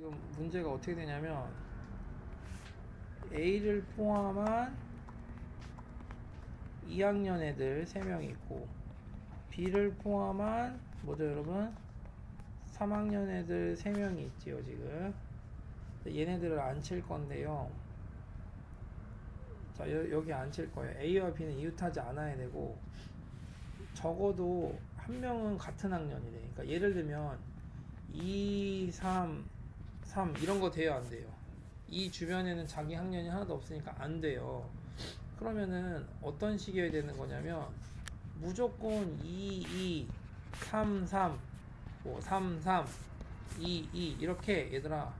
지금 문제가 어떻게 되냐면 A를 포함한 2학년 애들 3명 있고 B를 포함한 뭐죠 여러분? 3학년 애들 3명이 있지요 지금. 얘네들을 안 칠 건데요. 자 여, 여기 안 칠 거예요. A와 B는 이웃하지 않아야 되고 적어도 한 명은 같은 학년이래 그러니까 예를 들면 2, 3, 3 이런 거 돼요 안 돼요? 이 주변에는 자기 학년이 하나도 없으니까 안 돼요. 그러면은 어떤 식이어야 되는 거냐면 무조건 2, 2, 3, 3, 뭐 3, 3, 2, 2 이렇게 얘들아.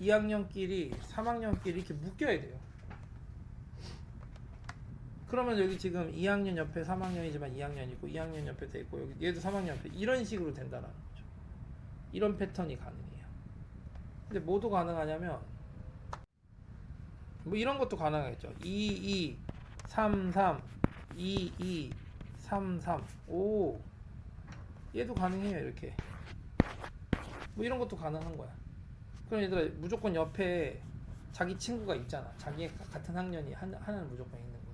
2학년끼리 3학년끼리 이렇게 묶여야 돼요 그러면 여기 지금 2학년 옆에 3학년이지만 2학년 있고 2학년 옆에 돼 있고 여기 얘도 3학년 옆에 이런 식으로 된다라는 거죠. 이런 패턴이 가능해요. 근데 뭐도 가능하냐면 뭐 이런 것도 가능하겠죠. 2 2 3 3 2 2 3 3 오. 얘도 가능해요, 이렇게. 뭐 이런 것도 가능한 거야. 그럼 얘들아 무조건 옆에 자기 친구가 있잖아. 자기 같은 학년이 하나, 하나는 무조건 있는 거지.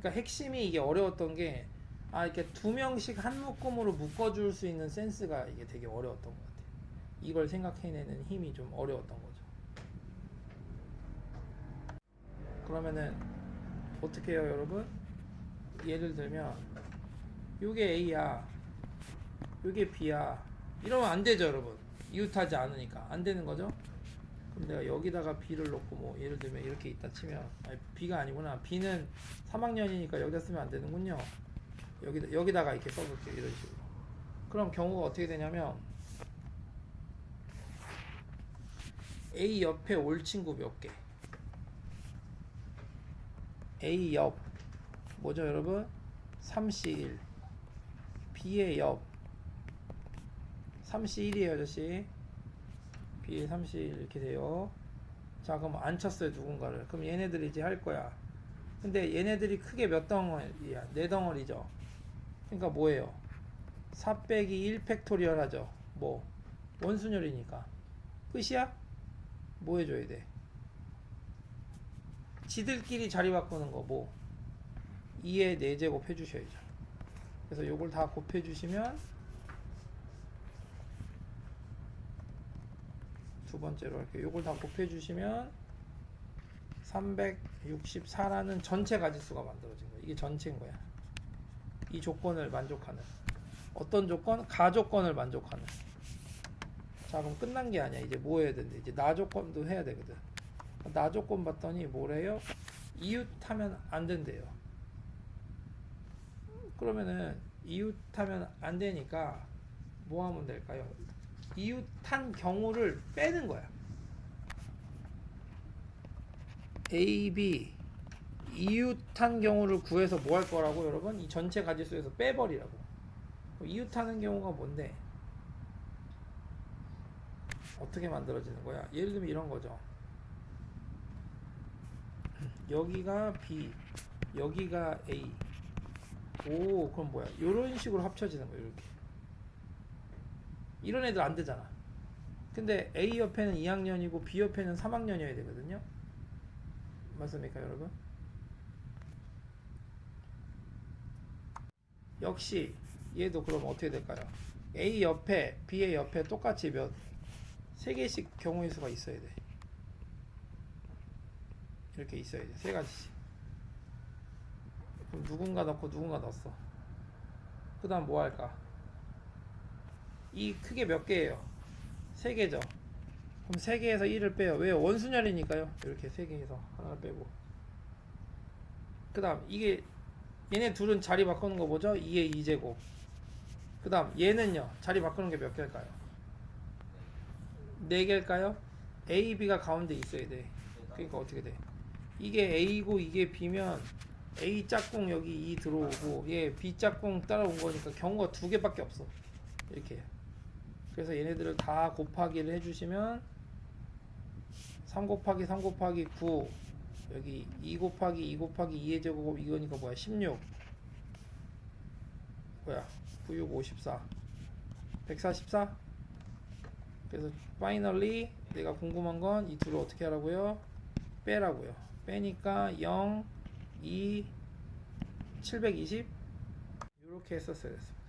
그러니까 핵심이 이게 어려웠던 게, 아, 이렇게 두 명씩 한 묶음으로 묶어줄 수 있는 센스가 이게 되게 어려웠던 것 같아요. 이걸 생각해내는 힘이 좀 어려웠던 거죠. 그러면은, 어떻게 해요, 여러분? 예를 들면, 요게 A야, 요게 B야. 이러면 안 되죠, 여러분. 이웃하지 않으니까. 안 되는 거죠? 내가 여기다가 B를 놓고 뭐 예를 들면 이렇게 있다 치면 아니 B가 아니구나. B는 3학년이니까 여기다 쓰면 안 되는군요. 여기 여기다가 이렇게 써볼게요 이런 식으로. 그럼 경우가 어떻게 되냐면 A 옆에 올 친구 몇개? A 옆 뭐죠 여러분? 3C1 B의 옆 3C1이에요 아저씨 B 30 이렇게 돼요. 자, 그럼 안 쳤어요, 누군가를. 그럼 얘네들이 이제 할 거야. 근데 얘네들이 크게 몇 덩어리야? 네 덩어리죠. 그러니까 뭐예요? 4 빼기 1 팩토리얼 하죠. 뭐? 원순열이니까. 끝이야? 뭐 해줘야 돼? 지들끼리 자리 바꾸는 거 뭐? 2의 4제곱 해주셔야죠. 그래서 요걸 다 곱해주시면 두 번째로 할게요. 이걸 다 곱해 주시면 364라는 전체 가지수가 만들어진 거예요. 이게 전체인 거야. 이 조건을 만족하는 어떤 조건? 가조건을 만족하는. 자, 그럼 끝난 게 아니야. 이제 뭐 해야 되는데 이제 나 조건도 해야 되거든. 나 조건 봤더니 뭐래요? 이웃하면 안 된대요. 그러면은 이웃하면 안 되니까 뭐 하면 될까요? 이웃한 경우를 빼는 거야. A, B 이웃한 경우를 구해서 뭐 할 거라고 여러분? 이 전체 가지수에서 빼버리라고. 이웃하는 경우가 뭔데? 어떻게 만들어지는 거야? 예를 들면 이런 거죠. 여기가 B, 여기가 A. 오, 그럼 뭐야? 이런 식으로 합쳐지는 거예요. 이렇게. 이런 애들 안 되잖아. 근데 A 옆에는 2학년이고 B 옆에는 3학년이어야 되거든요. 맞습니까, 여러분? 역시 얘도 그럼 어떻게 될까요? A 옆에 B의 옆에 똑같이 몇 세 개씩 경우의 수가 있어야 돼. 이렇게 있어야 돼. 세 가지씩. 그럼 누군가 넣고 누군가 넣었어. 그다음 뭐 할까? 이 크게 몇 개예요? 세 개죠. 그럼 세 개에서 1을 빼요. 왜요? 원순열이니까요. 이렇게 세 개에서 하나를 빼고. 그 다음, 이게, 얘네 둘은 자리 바꾸는 거 뭐죠? 2의 2제곱. 그 다음, 얘는요, 자리 바꾸는 게 몇 개일까요? 네 개일까요? A, B가 가운데 있어야 돼. 그러니까 어떻게 돼? 이게 A고 이게 B면 A 짝꿍 여기 2 들어오고 얘 B 짝꿍 따라온 거니까 경우가 두 개밖에 없어. 이렇게. 그래서 얘네들을 다 곱하기를 해주시면 3 곱하기 3 곱하기 9 여기 2 곱하기 2 곱하기 2의 제곱 이거니까 뭐야 16 뭐야 9, 6, 54 144 그래서 finally 내가 궁금한 건 이 둘을 어떻게 하라고요? 빼라고요. 빼니까 0, 2, 720 이렇게 했었어야 됐어.